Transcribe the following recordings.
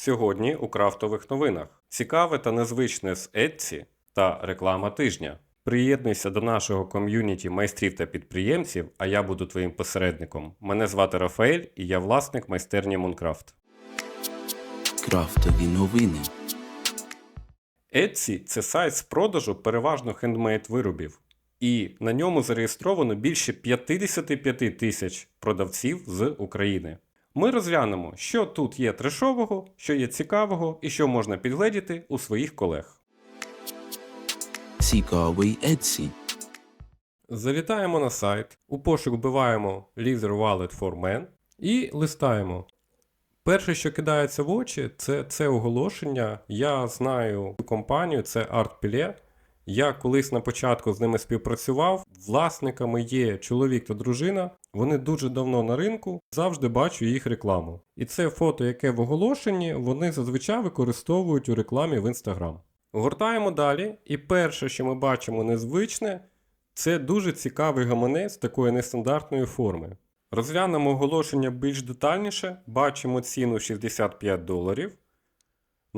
Сьогодні у крафтових новинах цікаве та незвичне з Etsy та реклама тижня. Приєднуйся до нашого ком'юніті майстрів та підприємців, а я буду твоїм посередником. Мене звати Рафаель і я власник майстерні Мункрафт. Крафтові новини. Etsy – це сайт з продажу переважно хендмейд виробів, і на ньому зареєстровано більше 55 тисяч продавців з України. Ми розглянемо, що тут є трешового, що є цікавого і що можна підгледіти у своїх колег. Цікавий Etsy. Завітаємо на сайт, у пошук вбиваємо Leather Wallet for Men і листаємо. Перше, що кидається в очі, це це оголошення. Я знаю компанію, це ArtPile. Я колись на початку з ними співпрацював. Власниками є чоловік та дружина. Вони дуже давно на ринку, завжди бачу їх рекламу. І це фото, яке в оголошенні, вони зазвичай використовують у рекламі в Instagram. Гортаємо далі, і перше, що ми бачимо незвичне, це дуже цікавий гаманець такої нестандартної форми. Розглянемо оголошення більш детальніше, бачимо ціну 65 доларів.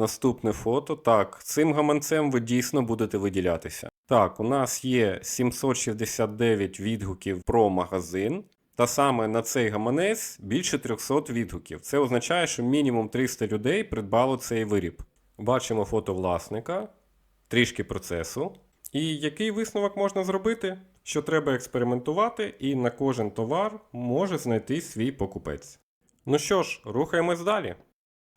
Наступне фото. Так, цим гаманцем ви дійсно будете виділятися. Так, у нас є 769 відгуків про магазин. Та саме на цей гаманець більше 300 відгуків. Це означає, що мінімум 300 людей придбало цей виріб. Бачимо фото власника, трішки процесу. І який висновок можна зробити? Що треба експериментувати, і на кожен товар може знайти свій покупець. Ну що ж, рухаємось далі.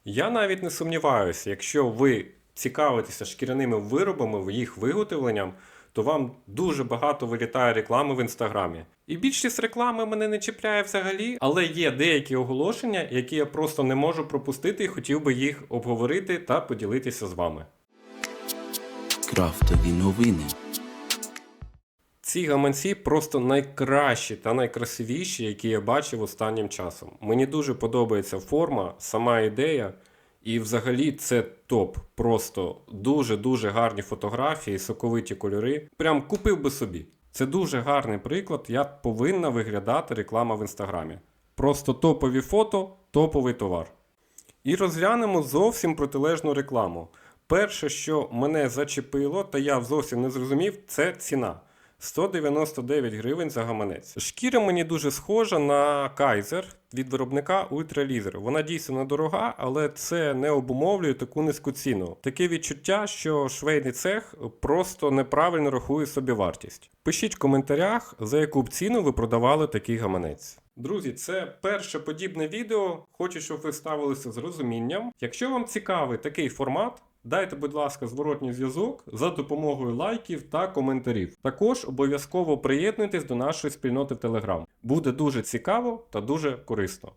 Я навіть не сумніваюся, якщо ви цікавитеся шкіряними виробами, їх виготовленням, то вам дуже багато вилітає реклами в інстаграмі. І більшість реклами мене не чіпляє взагалі, але є деякі оголошення, які я просто не можу пропустити і хотів би їх обговорити та поділитися з вами. Крафтові новини. Ці гаманці просто найкращі та найкрасивіші, які я бачив останнім часом. Мені дуже подобається форма, сама ідея, і взагалі це топ. Просто дуже-дуже гарні фотографії, соковиті кольори. Прям купив би собі. Це дуже гарний приклад, як повинна виглядати реклама в інстаграмі. Просто топові фото, топовий товар. І розглянемо зовсім протилежну рекламу. Перше, що мене зачепило, та я зовсім не зрозумів, це ціна. 199 гривень за гаманець. Шкіра мені дуже схожа на Kaiser від виробника Ultralaser. Вона дійсно недорога, але це не обумовлює таку низьку ціну. Таке відчуття, що швейний цех просто неправильно рахує собі вартість. Пишіть в коментарях, за яку б ціну ви продавали такий гаманець. Друзі, це перше подібне відео. Хочу, щоб ви ставилися з розумінням. Якщо вам цікавий такий формат, дайте, будь ласка, зворотній зв'язок за допомогою лайків та коментарів. Також обов'язково приєднуйтесь до нашої спільноти в Telegram. Буде дуже цікаво та дуже корисно.